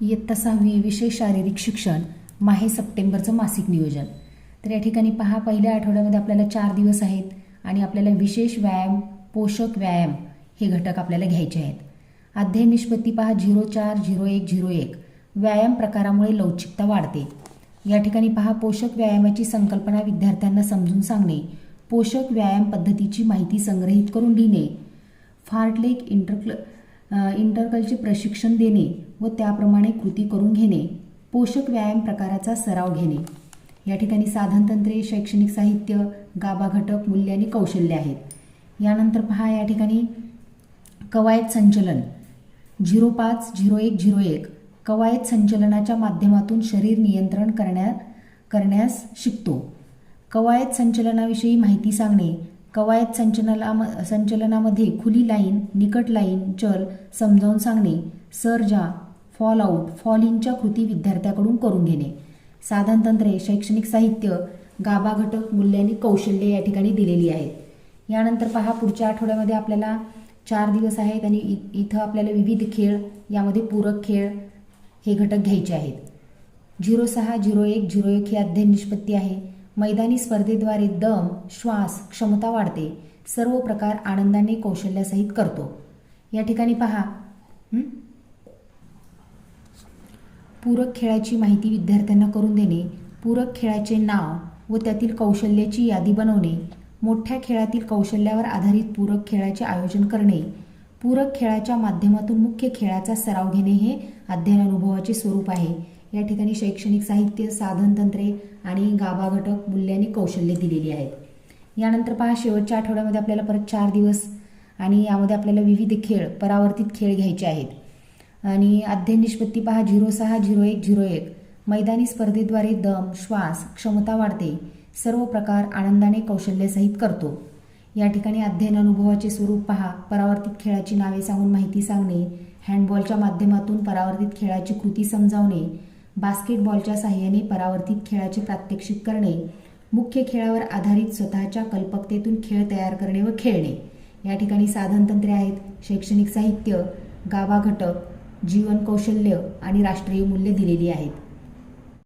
इयत्ता सहावी विशेष शारीरिक शिक्षण माहे सप्टेंबरचं मासिक नियोजन. तर या ठिकाणी पहा पहिल्या आठवड्यामध्ये आपल्याला चार दिवस आहेत आणि आपल्याला विशेष व्यायाम पोषक व्यायाम हे घटक आपल्याला घ्यायचे आहेत. अध्याय निष्पत्ती पहा झिरो चार झिरो एक झिरो एक. व्यायाम प्रकारामुळे लवचिकता वाढते. या ठिकाणी पहा पोषक व्यायामाची संकल्पना विद्यार्थ्यांना समजून सांगणे पोषक व्यायाम पद्धतीची माहिती संग्रहित करून लिहिणे. फार्टलेक इंटरक्ल इंटरकलचे प्रशिक्षण देणे व त्याप्रमाणे कृती करून घेणे पोषक व्यायाम प्रकाराचा सराव घेणे. या ठिकाणी साधनतंत्रे शैक्षणिक साहित्य गाभा घटक मूल्य आणि कौशल्य आहेत. यानंतर पहा या ठिकाणी कवायत संचलन. झिरो पाच झिरो एक झिरो एक. कवायत संचलनाच्या माध्यमातून शरीर नियंत्रण करण्या करण्यास शिकतो. कवायत संचलनाविषयी माहिती सांगणे कवायत संचलना संचलनामध्ये खुली लाईन निकट लाईन चल समजावून सांगणे सर्जा फॉल आऊट फॉल इनच्या कृती विद्यार्थ्याकडून करून घेणे. साधनतंत्रे शैक्षणिक साहित्य गाभा घटक मूल्यांनी कौशल्य या ठिकाणी दिलेली आहेत. यानंतर पहा पुढच्या आठवड्यामध्ये आपल्याला चार दिवस आहेत आणि इ- इथं आपल्याला विविध खेळ यामध्ये पूरक खेळ हे घटक घ्यायचे आहेत. झिरो सहा झिरो एक झिरो एक ही अध्ययन निष्पत्ती आहे. मैदानी स्पर्धेद्वारे दम श्वास क्षमता वाढते. सर्व प्रकार आनंदाने कौशल्यासहित करतो. या ठिकाणी पहा. पूरक खेळाची माहिती विद्यार्थ्यांना करून देणे पूरक खेळाचे नाव व त्यातील कौशल्याची यादी बनवणे मोठ्या खेळातील कौशल्यावर आधारित पूरक खेळाचे आयोजन करणे पूरक खेळाच्या माध्यमातून मुख्य खेळाचा सराव घेणे हे अध्ययन अनुभवाचे स्वरूप आहे. या ठिकाणी शैक्षणिक साहित्य साधनतंत्रे आणि गाभा घटक मूल्य आणि कौशल्य दिलेली आहेत. यानंतर पहा शेवटच्या आठवड्यामध्ये आपल्याला परत चार दिवस आणि यामध्ये आपल्याला विविध खेळ परावर्तित खेळ घ्यायचे आहेत. आणि अध्ययन निष्पत्ती पहा झिरो सहा झिरो एक झिरो एक. मैदानी स्पर्धेद्वारे दम श्वास क्षमता वाढते सर्व प्रकार आनंदाने कौशल्यसहित करतो. या ठिकाणी अध्ययन अनुभवाचे स्वरूप पहा परावर्तित खेळाची नावे सांगून माहिती सांगणे हँडबॉलच्या माध्यमातून परावर्तित खेळाची कृती समजावणे बास्केटबॉलच्या साहाय्याने परावर्तित खेळाचे प्रात्यक्षिक करणे मुख्य खेळावर आधारित स्वतःच्या कल्पकतेतून खेळ तयार करणे व खेळणे. या ठिकाणी साधनतंत्रे आहेत. शैक्षणिक साहित्य गाभा घटक जीवन कौशल्य आणि राष्ट्रीय मूल्य दिलेली आहेत.